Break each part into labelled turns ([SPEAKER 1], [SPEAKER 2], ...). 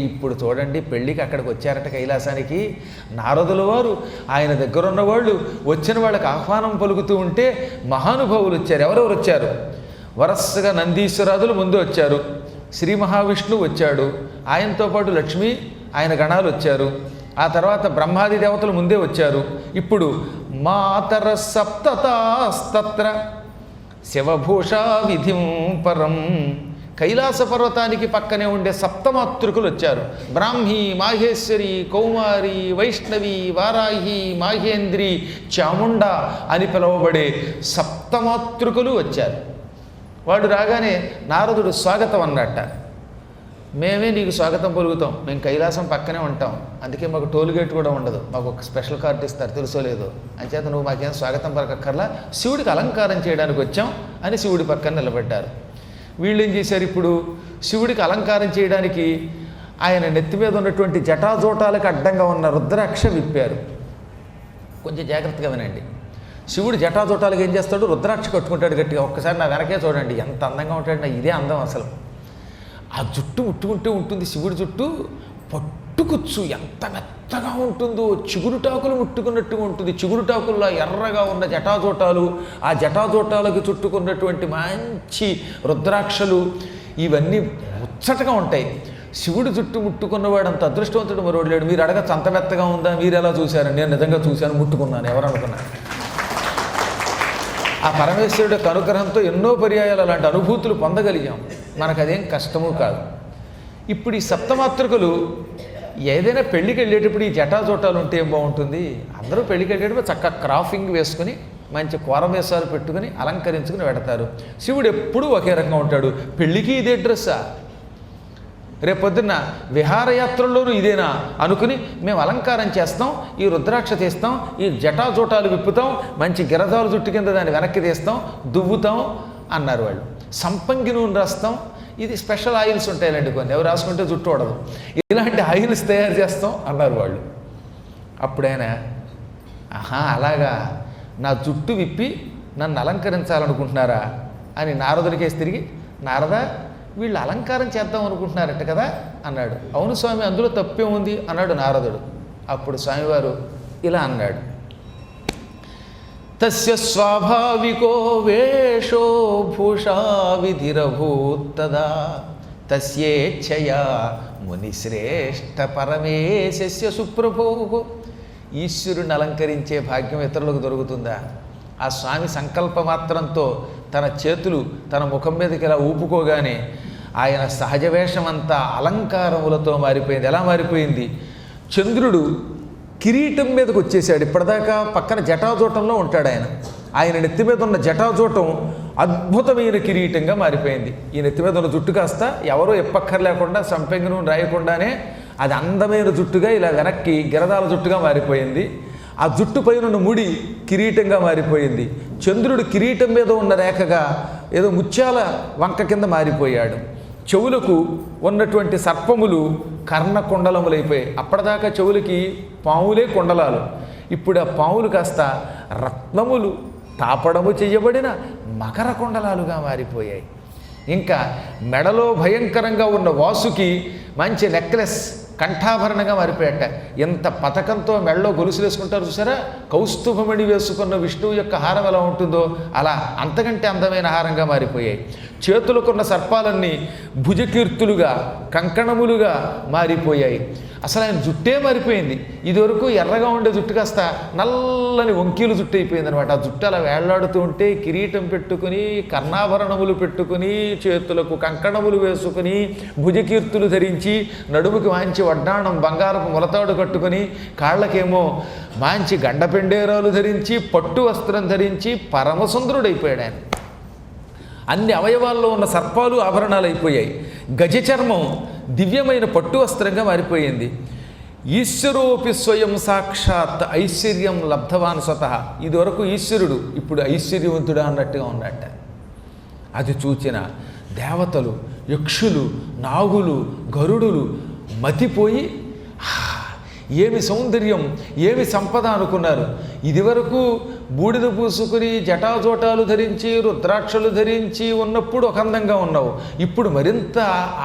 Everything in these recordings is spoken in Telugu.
[SPEAKER 1] ఇప్పుడు చూడండి పెళ్ళికి అక్కడికి వచ్చారట కైలాసానికి. నారదుల వారు ఆయన దగ్గర ఉన్నవాళ్ళు వచ్చిన వాళ్ళకి ఆహ్వానం పలుకుతూ ఉంటే మహానుభావులు వచ్చారు. ఎవరెవరు వచ్చారు? వరసగా నందీశ్వరాదులు ముందు వచ్చారు. శ్రీ మహావిష్ణువు వచ్చాడు. ఆయనతో పాటు లక్ష్మి ఆయన గణాలు వచ్చారు. ఆ తర్వాత బ్రహ్మాది దేవతలు ముందే వచ్చారు. ఇప్పుడు మాతర సప్తతాస్తత్ర శివభూషా విధిం పరం కైలాస పర్వతానికి పక్కనే ఉండే సప్తమాతృకులు వచ్చారు. బ్రాహ్మి మాహేశ్వరి కౌమారి వైష్ణవి వారాహి మాహేంద్రి చాముండ అని పిలువబడే సప్తమాతృకులు వచ్చారు. వాడు రాగానే నారదుడు స్వాగతం అన్నట్ట మేమే నీకు స్వాగతం పలుకుతాం. మేము కైలాసం పక్కనే ఉంటాం. అందుకే మాకు టోల్ గేట్ కూడా ఉండదు. మాకు ఒక స్పెషల్ కార్డు ఇస్తారు. తెలుసో లేదో. అంచేత నువ్వు మాకేం స్వాగతం పలకక్కర్లా. శివుడికి అలంకారం చేయడానికి వచ్చాం అని శివుడి పక్కన నిలబడ్డారు. వీళ్ళు ఏం చేశారు ఇప్పుడు? శివుడికి అలంకారం చేయడానికి ఆయన నెత్తి మీద ఉన్నటువంటి జటాజోటాలకు అడ్డంగా ఉన్న రుద్రాక్ష విప్పారు. కొంచెం జాగ్రత్తగా వినండి. శివుడు జటాజోటాలకు ఏం చేస్తాడు? రుద్రాక్ష కట్టుకుంటాడు గట్టిగా. ఒక్కసారి నా వెనకే చూడండి. ఎంత అందంగా ఉంటాడు నా ఇదే అందం అసలు. ఆ జుట్టు ముట్టుకుంటూ ఉంటుంది శివుడి జుట్టు. పట్టు పట్టుకుచ్చు. ఎంత మెత్తగా ఉంటుందో. చిగురుటాకులు ముట్టుకున్నట్టుగా ఉంటుంది. చిగురుటాకుల్లో ఎర్రగా ఉన్న జటాజోటాలు ఆ జటాజోటాలకు చుట్టుకున్నటువంటి మంచి రుద్రాక్షలు ఇవన్నీ ముచ్చటగా ఉంటాయి. శివుడు చుట్టూ ముట్టుకున్నవాడు అంత అదృష్టవంతుడు మరోడు లేడు. మీరు అడగచ్చు అంత మెత్తగా ఉందా? మీరు ఎలా చూశారు? నేను నిజంగా చూశాను ముట్టుకున్నాను. ఎవరు అనుకున్నాను ఆ పరమేశ్వరుడు యొక్క అనుగ్రహంతో ఎన్నో పర్యాయాలు అలాంటి అనుభూతులు పొందగలిగాం. మనకు అదేం కష్టము కాదు. ఇప్పుడు ఈ సప్తమాతృకలు ఏదైనా పెళ్ళికి వెళ్ళేటప్పుడు ఈ జటాజోటాలు ఉంటే ఏం బాగుంటుంది? అందరూ పెళ్ళికి వెళ్ళేటప్పుడు చక్కగా క్రాఫింగ్ వేసుకుని మంచి కూరమేసాలు పెట్టుకుని అలంకరించుకుని పెడతారు శివుడు ఎప్పుడూ ఒకే రకంగా ఉంటాడు. పెళ్ళికి ఇదే డ్రెస్సా? రేపొద్దున్న విహారయాత్రల్లోనూ ఇదేనా? అనుకుని మేము అలంకారం చేస్తాం ఈ రుద్రాక్ష తీస్తాం ఈ జటాజోటాలు విప్పుతాం మంచి గిరదాలు జుట్టు కింద దాన్ని వెనక్కి తీస్తాం దువ్వుతాం అన్నారు వాళ్ళు. సంపంగి నూనె రాస్తాం ఇది స్పెషల్ ఆయిల్స్ ఉంటాయండి కొన్ని. ఎవరు రాసుకుంటే జుట్టు ఉండదు ఇలాంటి ఆయిల్స్ తయారు చేస్తాం అన్నారు వాళ్ళు. అప్పుడైనా ఆహా అలాగా. నా జుట్టు విప్పి నన్ను అలంకరించాలనుకుంటున్నారా? అని నారదుడికేసి తిరిగి నారద వీళ్ళు అలంకారం చేద్దాం అనుకుంటున్నారట కదా? అన్నాడు. అవును స్వామి అందులో తప్పే ఉంది అన్నాడు నారదుడు. అప్పుడు స్వామివారు ఇలా అన్నాడు. తస్య స్వాభావికో వేషో భూషా విధిరభూత్తదా తస్యేచ్ఛయా మునిశ్రేష్ట పరమేశస్య సుప్రభో ఈశ్వరుని అలంకరించే భాగ్యం ఇతరులకు దొరుకుతుందా? ఆ స్వామి సంకల్ప మాత్రంతో తన చేతులు తన ముఖం మీదకి ఇలా ఊపుకోగానే ఆయన సహజ వేషమంతా అలంకారములతో మారిపోయింది. ఎలా మారిపోయింది? చంద్రుడు కిరీటం మీదకి వచ్చేసాడు. ఇప్పటిదాకా పక్కన జటాజూటంలో ఉంటాడు ఆయన. ఆయన నెత్తి మీద ఉన్న జటాజూటం అద్భుతమైన కిరీటంగా మారిపోయింది. ఈ నెత్తి మీద ఉన్న జుట్టు కాస్త ఎవరో ఎప్పక్కర్లేకుండా సంపెంగను రాయకుండానే అది అందమైన జుట్టుగా ఇలా వెనక్కి గిరదాల జుట్టుగా మారిపోయింది. ఆ జుట్టు పైన ఉన్న ముడి కిరీటంగా మారిపోయింది. చంద్రుడు కిరీటం మీద ఉన్న రేఖగా ఏదో ముత్యాల వంక కింద మారిపోయాడు. చెవులకు ఉన్నటువంటి సర్పములు కర్ణ కుండలములైపోయాయి. అప్పటిదాకా చెవులకి పాములే కుండలాలు. ఇప్పుడు ఆ పాములు కాస్త రత్నములు తాపడము చేయబడిన మకర కుండలాలుగా మారిపోయాయి. ఇంకా మెడలో భయంకరంగా ఉన్న వాసుకి మంచి నెక్లెస్ కంఠాభరణంగా మారిపోయాట. ఎంత పథకంతో మెడలో గొలుసులు వేసుకుంటారు చూసారా? కౌస్తుభమణి వేసుకున్న విష్ణువు యొక్క హారం ఎలా ఉంటుందో అలా అంతకంటే అందమైన హారంగా మారిపోయాయి. చేతులకున్న సర్పాలన్నీ భుజకీర్తులుగా కంకణములుగా మారిపోయాయి. అసలు ఆయన జుట్టే మారిపోయింది. ఇదివరకు ఎర్రగా ఉండే జుట్టు కాస్త నల్లని వంకీలు జుట్టు అయిపోయింది అనమాట ఆ జుట్టు అలా వేళ్ళాడుతూ ఉంటే కిరీటం పెట్టుకుని కర్ణాభరణములు పెట్టుకుని చేతులకు కంకణములు వేసుకుని భుజకీర్తులు ధరించి నడుముకి మాంచి వడ్డాణం బంగారపు ములతాడు కట్టుకుని కాళ్ళకేమో మాంచి గండపెండేరాలు ధరించి పట్టు వస్త్రం ధరించి పరమసుందరుడైపోయాడు ఆయన. అన్ని అవయవాల్లో ఉన్న సర్పాలు ఆభరణాలు అయిపోయాయి. గజ చర్మం దివ్యమైన పట్టు వస్త్రంగా మారిపోయింది. ఈశ్వరోపి స్వయం సాక్షాత్ ఐశ్వర్యం లబ్ధవాన్ స్వతః. ఇదివరకు ఈశ్వరుడు ఇప్పుడు ఐశ్వర్యవంతుడా అన్నట్టుగా ఉన్నట్ట. అది చూచిన దేవతలు యక్షులు నాగులు గరుడులు మతిపోయి ఏమి సౌందర్యం ఏమి సంపద అనుకున్నారు. ఇదివరకు బూడిద పూసుకుని జటాజోటాలు ధరించి రుద్రాక్షలు ధరించి ఉన్నప్పుడు ఒక అందంగా ఉన్నావు. ఇప్పుడు మరింత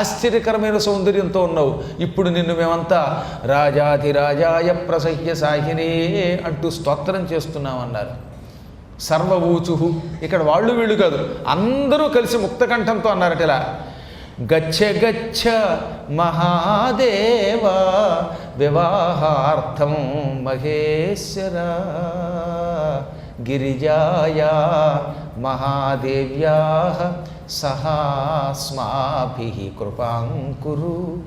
[SPEAKER 1] ఆశ్చర్యకరమైన సౌందర్యంతో ఉన్నావు. ఇప్పుడు నిన్ను మేమంతా రాజాధిరాజాయ ప్రసహ్య సాహినే అంటూ స్తోత్రం చేస్తున్నామన్నారు. సర్వఊచు ఇక్కడ వాళ్ళు వీళ్ళు కాదు. అందరూ కలిసి ముక్తకంఠంతో అన్నారట ఇలా. గచ్చ గచ్చ మహాదేవ వివాహార్థం మహేశ్వర గిరిజాయా మహాదేవ్యా సహాస్మాభి కృపాంకురు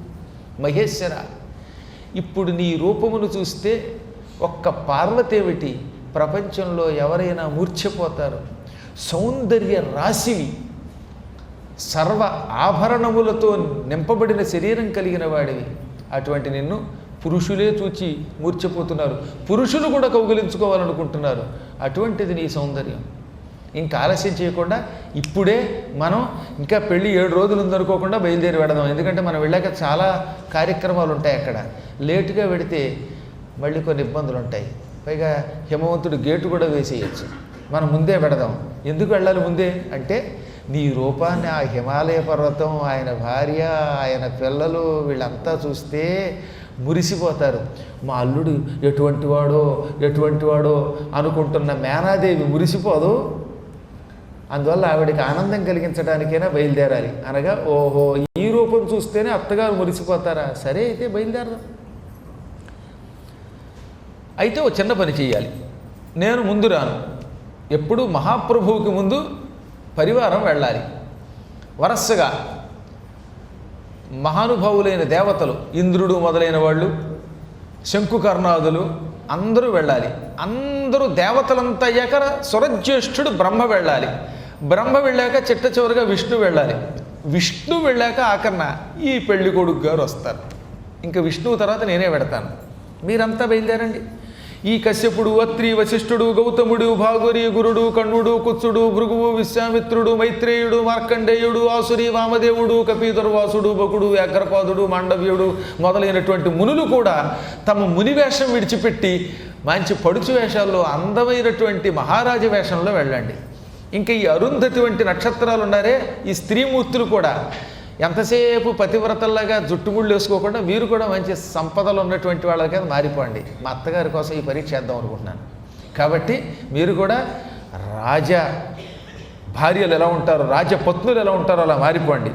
[SPEAKER 1] మహేశ్వర ఇప్పుడు నీ రూపమును చూస్తే ఒక్క పార్వతేమిటి ప్రపంచంలో ఎవరైనా మూర్ఛపోతారు? సౌందర్య రాశివి. సర్వ ఆభరణములతో నింపబడిన శరీరం కలిగిన వాడివి. అటువంటి నిన్ను పురుషులే చూచి మూర్చిపోతున్నారు పురుషులు కూడా కౌగిలించుకోవాలనుకుంటున్నారు. అటువంటిది నీ సౌందర్యం. ఇంకా ఆలస్యం చేయకుండా ఇప్పుడే మనం ఇంకా పెళ్ళి ఏడు రోజులు ఉందనుకోకుండా బయలుదేరి వెడదాం. ఎందుకంటే మనం వెళ్ళాక చాలా కార్యక్రమాలు ఉంటాయి అక్కడ. లేటుగా వెడితే మళ్ళీ కొన్ని ఇబ్బందులు ఉంటాయి. పైగా హిమవంతుడు గేటు కూడా వేసేయచ్చు. మనం ముందే పెడదాం ఎందుకు వెళ్ళాలి ముందే? అంటే నీ రూపాన్ని ఆ హిమాలయ పర్వతం ఆయన భార్య ఆయన పిల్లలు వీళ్ళంతా చూస్తే మురిసిపోతారు. మా అల్లుడు ఎటువంటి వాడో ఎటువంటి వాడో అనుకుంటున్న మేనాదేవి మురిసిపోదు. అందువల్ల ఆవిడకి ఆనందం కలిగించడానికైనా బయలుదేరాలి. అనగా ఓహో ఈ రూపం చూస్తేనే అత్తగారు మురిసిపోతారా? సరే అయితే బయలుదేరదాం. అయితే ఓ చిన్న పని చేయాలి. నేను ముందు రాను. ఎప్పుడు మహాప్రభువుకి ముందు పరివారం వెళ్ళాలి. వరసగా మహానుభావులైన దేవతలు ఇంద్రుడు మొదలైన వాళ్ళు శంకుకర్ణాదులు అందరూ వెళ్ళాలి. అందరూ దేవతలంతా అయ్యాక సురజ్యేష్ఠుడు బ్రహ్మ వెళ్ళాలి. బ్రహ్మ వెళ్ళాక చిట్ట చివరిగా విష్ణు వెళ్ళాలి. విష్ణు వెళ్ళాక ఆఖరణ ఈ పెళ్ళి కొడుకు గారు వస్తారు. ఇంకా విష్ణువు తర్వాత నేనే పెడతాను. మీరంతా బయలుదేరండి. ఈ కశ్యపుడు అత్రి వశిష్ఠుడు గౌతముడు భాగురి గురుడు కణుడు కుత్సుడు భృగువు విశ్వామిత్రుడు మైత్రేయుడు మార్కండేయుడు ఆసురి వామదేవుడు కపీదుర్వాసుడు బకుడు వ్యాఘ్రపాదుడు మాండవ్యుడు మొదలైనటువంటి మునులు కూడా తమ ముని వేషం విడిచిపెట్టి మంచి పడుచు వేషాల్లో అందమైనటువంటి మహారాజ వేషంలో వెళ్ళండి. ఇంకా ఈ అరుంధతి వంటి నక్షత్రాలు ఉన్నారే ఈ స్త్రీమూర్తులు కూడా ఎంతసేపు పతివ్రతల్లాగా జుట్టుముళ్ళు వేసుకోకుండా మీరు కూడా మంచి సంపదలు ఉన్నటువంటి వాళ్ళకి మారిపోండి. మా అత్తగారి కోసం ఈ పరీక్ష చేద్దాం అనుకుంటున్నాను. కాబట్టి మీరు కూడా రాజా భార్యలు ఎలా ఉంటారో రాజపత్నులు ఎలా ఉంటారో అలా మారిపోండి.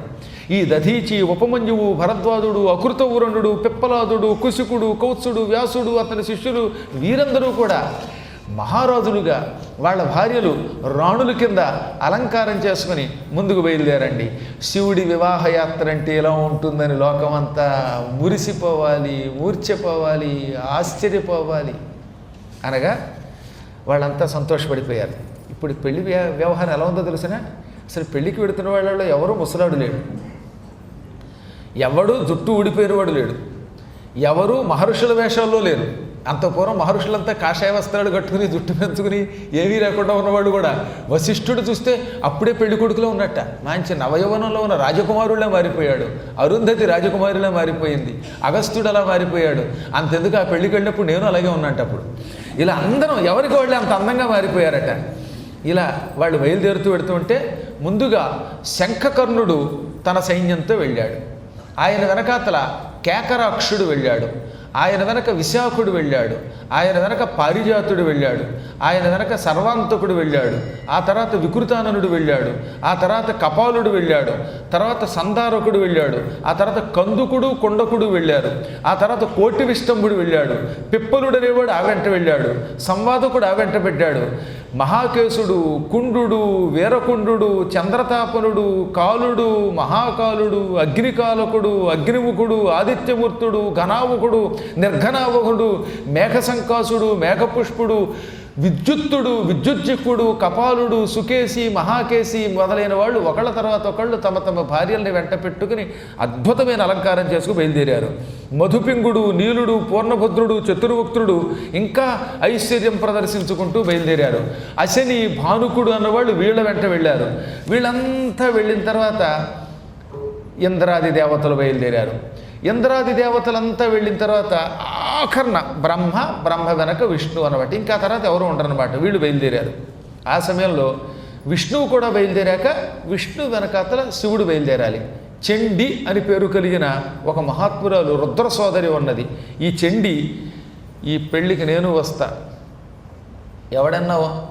[SPEAKER 1] ఈ దధీచి ఉపమంజువు భరద్వాజుడు అకృతవురణుడు పిప్పలాదుడు కుశుకుడు కౌత్సుడు వ్యాసుడు అతని శిష్యులు వీరందరూ కూడా మహారాజులుగా వాళ్ళ భార్యలు రాణుల కింద అలంకారం చేసుకుని ముందుకు బయలుదేరండి. శివుడి వివాహయాత్ర అంటే ఎలా ఉంటుందని లోకమంతా మురిసిపోవాలి ఊర్చిపోవాలి ఆశ్చర్యపోవాలి. అనగా వాళ్ళంతా సంతోషపడిపోయారు. ఇప్పుడు పెళ్ళి వ్యవహారం ఎలా ఉందో తెలిసిన? అసలు పెళ్ళికి పెడుతున్న వాళ్ళలో ఎవరు ముసలాడు లేడు. ఎవడు జుట్టు ఊడిపోయినవాడు లేడు. ఎవరు మహర్షుల వేషాల్లో లేరు. అంత పూర్వం మహర్షులంతా కాషాయ వస్త్రాలు కట్టుకుని జుట్టు పెంచుకుని ఏమీ లేకుండా ఉన్నవాడు కూడా. వశిష్ఠుడు చూస్తే అప్పుడే పెళ్ళి కొడుకులో ఉన్నట్ట. మంచి నవయవనంలో ఉన్న రాజకుమారులే మారిపోయాడు. అరుంధతి రాజకుమారులే మారిపోయింది. అగస్త్యుడు అలా మారిపోయాడు. అంతెందుకు ఆ పెళ్ళికి వెళ్ళినప్పుడు నేను అలాగే ఉన్నట్టు అప్పుడు ఇలా అందరం ఎవరికి వాళ్ళు అంత అందంగా మారిపోయారట. ఇలా వాళ్ళు బయలుదేరుతూ వెడుతుంటే ముందుగా శంఖకర్ణుడు తన సైన్యంతో వెళ్ళాడు. ఆయన వెనకాతల కేకరాక్షుడు వెళ్ళాడు. ఆయన వెనక విశాఖుడు వెళ్ళాడు ఆయన వెనక పారిజాతుడు వెళ్ళాడు ఆయన వెనక సర్వాంతకుడు వెళ్ళాడు ఆ తర్వాత వికృతాననుడు వెళ్ళాడు ఆ తర్వాత కపాలుడు వెళ్ళాడు తర్వాత సందారకుడు వెళ్ళాడు ఆ తర్వాత కందుకుడు కొండకుడు వెళ్ళారు ఆ తర్వాత కోటి విష్టంభుడు వెళ్ళాడు పిప్పలుడు అనేవాడు ఆ వెంట వెళ్ళాడు సంవాదకుడు ఆ వెంట పెట్టాడు. మహాకేశుడు కుండు వీరకుండు చంద్రతాపనుడు కాలుడు మహాకాలుడు అగ్నికాలకుడు అగ్నిముఖుడు ఆదిత్యమూర్తుడు ఘనావుకుడు నిర్ఘనావకుడు మేఘసంకాసుడు మేఘపుష్పుడు విద్యుత్తుడు విద్యుజ్జిక్కుడు కపాలుడు సుకేసి మహాకేసి మొదలైన వాళ్ళు ఒకళ్ళ తర్వాత ఒకళ్ళు తమ తమ భార్యల్ని వెంట పెట్టుకుని అద్భుతమైన అలంకారం చేసుకు బయలుదేరారు. మధుపింగుడు నీలుడు పూర్ణభద్రుడు చతుర్ముక్తుడు ఇంకా ఐశ్వర్యం ప్రదర్శించుకుంటూ బయలుదేరారు. అశని భానుకుడు అన్నవాళ్ళు వీళ్ళ వెంట వెళ్ళారు. వీళ్ళంతా వెళ్ళిన తర్వాత ఇంద్రాది దేవతలు బయలుదేరారు. ఇంద్రాది దేవతలంతా వెళ్ళిన తర్వాత ఆఖరణ బ్రహ్మ బ్రహ్మ వెనక విష్ణు అనమాట ఇంకా తర్వాత ఎవరు ఉండరనమాట వీళ్ళు బయలుదేరారు. ఆ సమయంలో విష్ణువు కూడా బయలుదేరాక విష్ణు వెనకాతల శివుడు బయలుదేరాలి. చెండి అని పేరు కలిగిన ఒక మహాత్మురాలు రుద్ర సోదరి ఉన్నది. ఈ చెండి ఈ పెళ్ళికి నేను వస్తా. ఎవడన్నా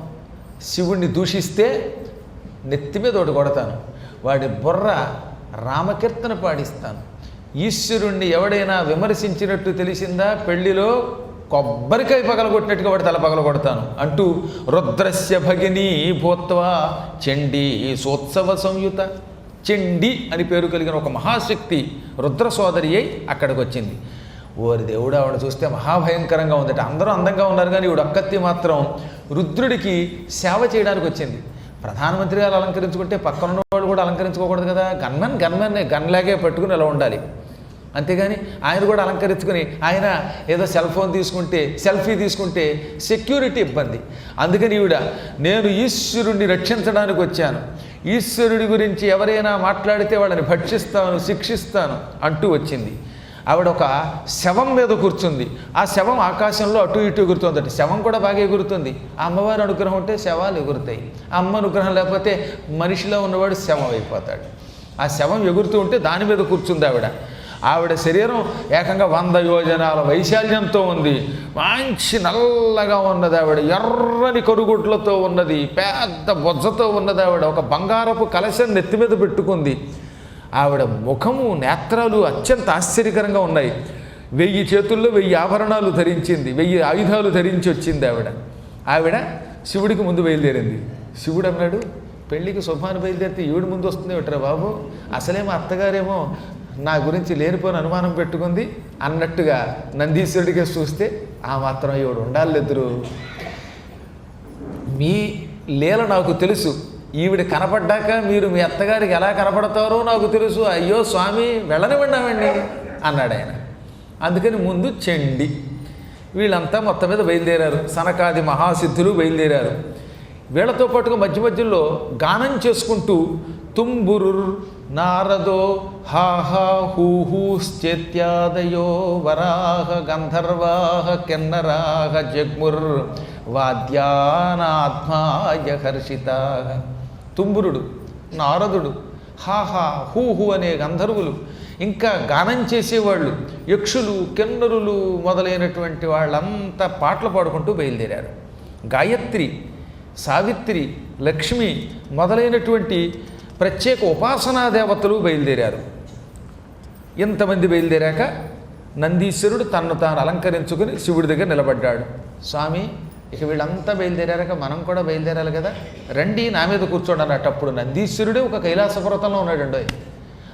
[SPEAKER 1] శివుణ్ణి దూషిస్తే నెత్తి మీద ఒకటి కొడతాను. వాడి బుర్ర రామకీర్తన పాడిస్తాను. ఈశ్వరుణ్ణి ఎవడైనా విమర్శించినట్టు తెలిసిందా? పెళ్ళిలో కొబ్బరికాయ పగలగొట్టినట్టుగా వాడు తల పగలగొడతాను. అంటూ రుద్రస్య భగిని భూత్వ చండీ సోత్సవ సంయుత. చండి అని పేరు కలిగిన ఒక మహాశక్తి రుద్ర సోదరి అయి అక్కడికి వచ్చింది ఓరి దేవుడు ఆవిడ చూస్తే మహాభయంకరంగా ఉందట. అందరూ అందంగా ఉన్నారు కానీ ఈవిడ ఒక్కత్తి మాత్రం రుద్రుడికి సేవ చేయడానికి వచ్చింది. ప్రధానమంత్రి గారు అలంకరించుకుంటే పక్కన ఉన్న వాళ్ళు కూడా అలంకరించుకోకూడదు కదా. గన్మెన్ గన్మెన్ గన్లాగే పట్టుకుని అలా ఉండాలి. అంతేగాని ఆయన కూడా అలంకరించుకుని ఆయన ఏదో సెల్ ఫోన్ తీసుకుంటే సెల్ఫీ తీసుకుంటే సెక్యూరిటీ ఇబ్బంది. అందుకని ఈవిడ నేను ఈశ్వరుణ్ణి రక్షించడానికి వచ్చాను. ఈశ్వరుడి గురించి ఎవరైనా మాట్లాడితే వాళ్ళని భక్షిస్తాను శిక్షిస్తాను అంటూ వచ్చింది. ఆవిడ ఒక శవం మీద కూర్చుంది. ఆ శవం ఆకాశంలో అటు ఇటు ఎగురుతుందట. శవం కూడా బాగా ఎగురుతుంది. ఆ అమ్మవారి అనుగ్రహం ఉంటే శవాలు ఎగురుతాయి. ఆ అమ్మ అనుగ్రహం లేకపోతే మనిషిలో ఉన్నవాడు శవం అయిపోతాడు. ఆ శవం ఎగురుతూ ఉంటే దాని మీద కూర్చుంది ఆవిడ. ఆవిడ శరీరం ఏకంగా వంద యోజనాల వైశాల్యంతో ఉంది. మంచి నల్లగా ఉన్నది ఆవిడ. ఎర్రని కరుగుడ్లతో ఉన్నది. పెద్ద బొజ్జతో ఉన్నది ఆవిడ. ఒక బంగారపు కలశం నెత్తి మీద పెట్టుకుంది. ఆవిడ ముఖము నేత్రాలు అత్యంత ఆశ్చర్యకరంగా ఉన్నాయి. వెయ్యి చేతుల్లో వెయ్యి ఆభరణాలు ధరించింది. వెయ్యి ఆయుధాలు ధరించి వచ్చింది ఆవిడ. ఆవిడ శివుడికి ముందు బయలుదేరింది. శివుడు అన్నాడు పెళ్ళికి శుభాన్ని బయలుదేరితే ఈవిడ ముందు వస్తుంది ఏమిట్రా బాబు అసలేమో అత్తగారేమో నా గురించి లేనిపోని అనుమానం పెట్టుకుంది అన్నట్టుగా నందీశ్వరుడికి చూస్తే ఆ మాత్రం ఇవిడు ఉండాలి ఇద్దరు. మీ లీల నాకు తెలుసు. ఈవిడ కనపడ్డాక మీరు మీ అత్తగారికి ఎలా కనపడతారో నాకు తెలుసు. అయ్యో స్వామి వెళ్ళనివ్వండి అన్నాడు ఆయన. అందుకని ముందు చెండి. వీళ్ళంతా మొత్తం మీద బయలుదేరారు. సనకాది మహాసిద్ధులు బయలుదేరారు. వీళ్ళతో పాటుగా మధ్య మధ్యలో గానం చేసుకుంటూ తుంబురుర్ నారదో హాహా హూహూశ్చేత్యాదయో వరాహ గంధర్వాహ కిన్నరాహ జగ్ముర్ వాద్యానాత్మాయ హర్షిత. తుంబురుడు నారదుడు హాహా హూహు అనే గంధర్వులు ఇంకా గానం చేసేవాళ్ళు యక్షులు కిన్నరులు మొదలైనటువంటి వాళ్ళంతా పాటలు పాడుకుంటూ బయలుదేరారు. గాయత్రి సావిత్రి లక్ష్మి మొదలైనటువంటి ప్రత్యేక ఉపాసనా దేవతలు బయలుదేరారు. ఇంతమంది బయలుదేరాక? నందీశ్వరుడు తన్ను తాను అలంకరించుకుని శివుడి దగ్గర నిలబడ్డాడు. స్వామి ఇక వీళ్ళంతా బయలుదేరాక మనం కూడా బయలుదేరాలి కదా? రండి నా మీద కూర్చోండి అన్నట్టప్పుడు నందీశ్వరుడే ఒక కైలాస పర్వతంలో ఉన్నాడండి.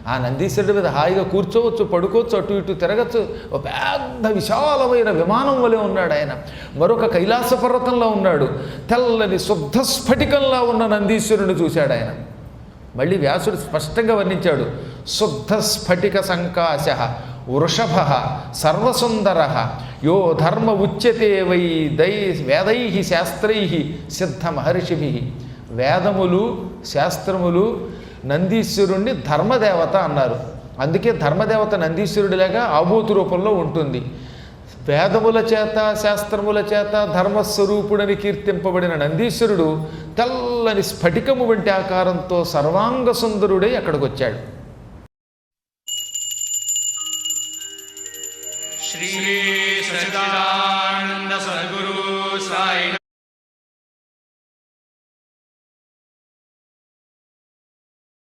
[SPEAKER 1] ఆ నందీశ్వరుడి మీద హాయిగా కూర్చోవచ్చు పడుకోవచ్చు అటు ఇటు తిరగచ్చు. ఒక పెద్ద విశాలమైన విమానం వలె ఉన్నాడు ఆయన. మరొక కైలాస పర్వతంలో ఉన్నాడు. తెల్లని శుద్ధ స్ఫటికంలా ఉన్న నందీశ్వరుని చూశాడు ఆయన. మళ్ళీ వ్యాసుడు స్పష్టంగా వర్ణించాడు. శుద్ధ స్ఫటిక సంకాశ వృషభ సర్వసుందర యో ధర్మ ఉచ్యతే వై దై వేదై శాస్త్రై సిద్ధ మహర్షిభి. వేదములు శాస్త్రములు నందీశ్వరుణ్ణి ధర్మదేవత అన్నారు. అందుకే ధర్మదేవత నందీశ్వరుడిలాగా ఆభూతి రూపంలో ఉంటుంది. వేదముల చేత శాస్త్రముల చేత ధర్మస్వరూపుడని కీర్తింపబడిన నందీశ్వరుడు తెల్లని స్ఫటికము వంటి ఆకారంతో సర్వాంగ సుందరుడై అక్కడికి వచ్చాడు
[SPEAKER 2] శ్రీ సచిదానంద